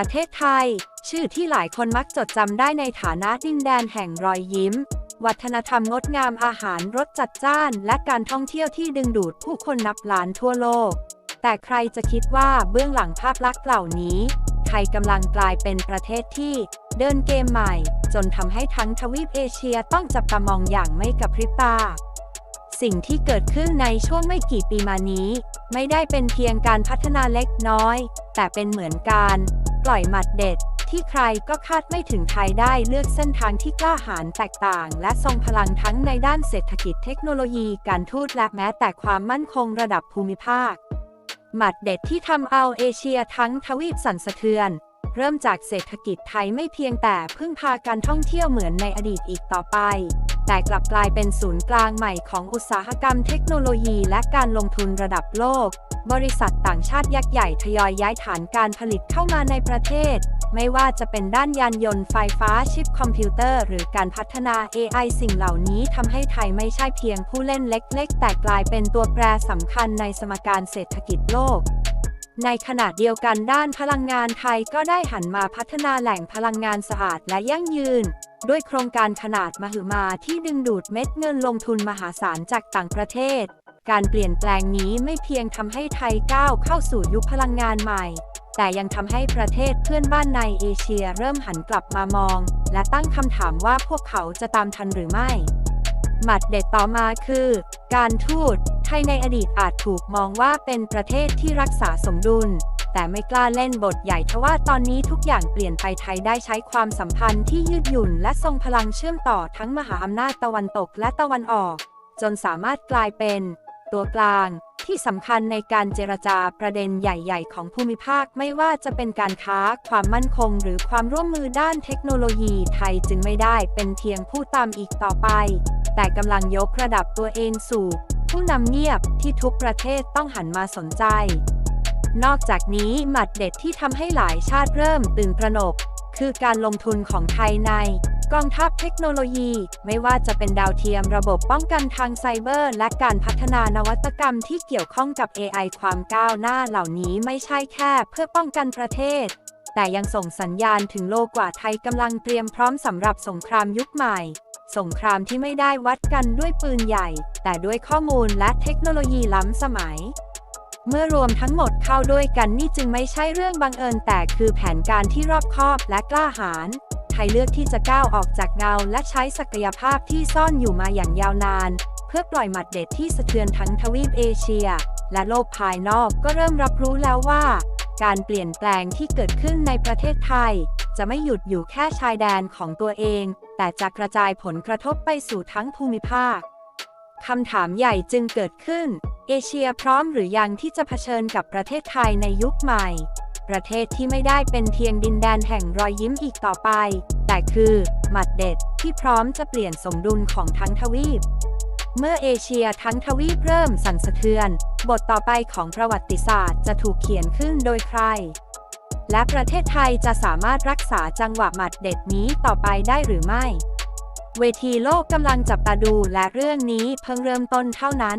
ประเทศไทย ชื่อที่หลายคนมักจดจำได้ในฐานะดินแดนแห่งรอยยิ้ม วัฒนธรรมงดงามอาหารรสจัดจ้าน และการท่องเที่ยวที่ดึงดูดผู้คนนับล้านทั่วโลก แต่ใครจะคิดว่าเบื้องหลังภาพลักษณ์เหล่านี้ ไทยกำลังกลายเป็นประเทศที่ เดินเกมใหม่ จนทำให้ทั้งทวีปเอเชียต้องจับตามองอย่างไม่กระพริบตาสิ่งที่เกิดขึ้นในช่วงไม่กี่ปีมานี้ ไม่ได้เป็นเพียงการพัฒนาเล็กน้อย แต่เป็นเหมือนการ ปล่อยหมัดเด็ด ที่ใครก็คาดไม่ถึงไทยได้เลือกเส้นทางที่กล้าหาญแตกต่าง และทรงพลังทั้งในด้านเศรษฐกิจเทคโนโลยีการทูตและแม้แต่ความมั่นคงระดับภูมิภาค หมัดเด็ดที่ทำเอาเอเชียทั้งทวีปสั่นสะเทือน เริ่มจากเศรษฐกิจไทยไม่เพียงแต่พึ่งพาการท่องเที่ยวเหมือนในอดีตอีกต่อไป แต่กลับกลายเป็นศูนย์กลางใหม่ของอุตสาหกรรมเทคโนโลยี และการลงทุนระดับโลก บริษัทต่างชาติยักษ์ใหญ่ทยอยย้ายฐานการผลิตเข้ามาในประเทศ ไม่ว่าจะเป็นด้านยานยนต์ไฟฟ้าชิปคอมพิวเตอร์ หรือการพัฒนา AI สิ่งเหล่านี้ทำให้ไทยไม่ใช่เพียงผู้เล่นเล็ก ๆ แต่กลายเป็นตัวแปรสำคัญในสมการเศรษฐกิจโลกในขณะเดียวกันด้านพลังงานไทยก็ได้หันมาพัฒนาแหล่งพลังงานสะอาดและยั่งยืน ด้วยโครงการขนาดมหึมาที่ดึงดูดเม็ดเงินลงทุนมหาศาลจากต่างประเทศ การเปลี่ยนแปลงนี้ไม่เพียงทำให้ไทยก้าวเข้าสู่ยุคพลังงานใหม่ แต่ยังทำให้ประเทศเพื่อนบ้านในเอเชียเริ่มหันกลับมามอง และตั้งคำถามว่าพวกเขาจะตามทันหรือไม่ หมัดเด็ดต่อมาคือ การทูตไทยในอดีตอาจถูกมองว่าเป็นประเทศที่รักษาสมดุลแต่ไม่กล้าเล่นบทใหญ่ทว่าตอนนี้ทุกอย่างเปลี่ยนไปไทยได้ใช้ความสัมพันธ์ที่ยืดหยุ่น และทรงพลังเชื่อมต่อทั้งมหาอำนาจตะวันตกและตะวันออก จนสามารถกลายเป็น ตัวกลางที่สำคัญในการเจรจาประเด็นใหญ่ๆ ของภูมิภาคไม่ว่าจะเป็นการค้า ความมั่นคง หรือความร่วมมือด้านเทคโนโลยีไทยจึงไม่ได้เป็นเพียงผู้ตามอีกต่อไป แต่กำลังยกระดับตัวเองสู่ ผู้นำเงียบที่ทุกประเทศต้องหันมาสนใจ นอกจากนี้หมัดเด็ดที่ทำให้หลายชาติเริ่มตื่นตระหนก คือการลงทุนของไทยใน กองทัพเทคโนโลยี ไม่ว่าจะเป็นดาวเทียมระบบป้องกันทางไซเบอร์ และการพัฒนานวัตกรรมที่เกี่ยวข้องกับ AI ความก้าวหน้าเหล่านี้ไม่ใช่แค่เพื่อป้องกันประเทศ แต่ยังส่งสัญญาณถึงโลกว่าไทยกำลังเตรียมพร้อมสำหรับสงครามยุคใหม่ สงครามที่ไม่ได้วัดกันด้วยปืนใหญ่ แต่ด้วยข้อมูลและเทคโนโลยีล้ำสมัยเมื่อรวมทั้งหมดเข้าด้วยกันนี่จึงไม่ใช่เรื่องบังเอิญแต่คือแผนการที่รอบคอบและกล้าหาญ ทยเลือกที่จะก้าวออกจากเงาและใช้ศักยภาพที่ซ่อนอยู่มาอย่างยาวนาน เพื่อปล่อยหมัดเด็ดที่สะเทือนทั้งทวีปเอเชีย และโลกภายนอกก็เริ่มรับรู้แล้วว่า การเปลี่ยนแปลงที่เกิดขึ้นในประเทศไทย จะไม่หยุดอยู่แค่ชายแดนของตัวเอง แต่จะกระจายผลกระทบไปสู่ทั้งภูมิภาคคำถามใหญ่จึงเกิดขึ้น เอเชียพร้อมหรือยังที่จะเผชิญกับประเทศไทยในยุคใหม่ ประเทศที่ไม่ได้เป็นเพียงดินแดนแห่งรอยยิ้มอีกต่อไป แต่คือ หมัดเด็ดที่พร้อมจะเปลี่ยนสมดุลของทั้งทวีป เมื่อเอเชียทั้งทวีปเริ่มสั่นสะเทือน บทต่อไปของประวัติศาสตร์จะถูกเขียนขึ้นโดยใคร และประเทศไทยจะสามารถรักษาจังหวะหมัดเด็ดนี้ต่อไปได้หรือไม่ เวทีโลกกำลังจับตาดูและเรื่องนี้เพิ่งเริ่มต้นเท่านั้น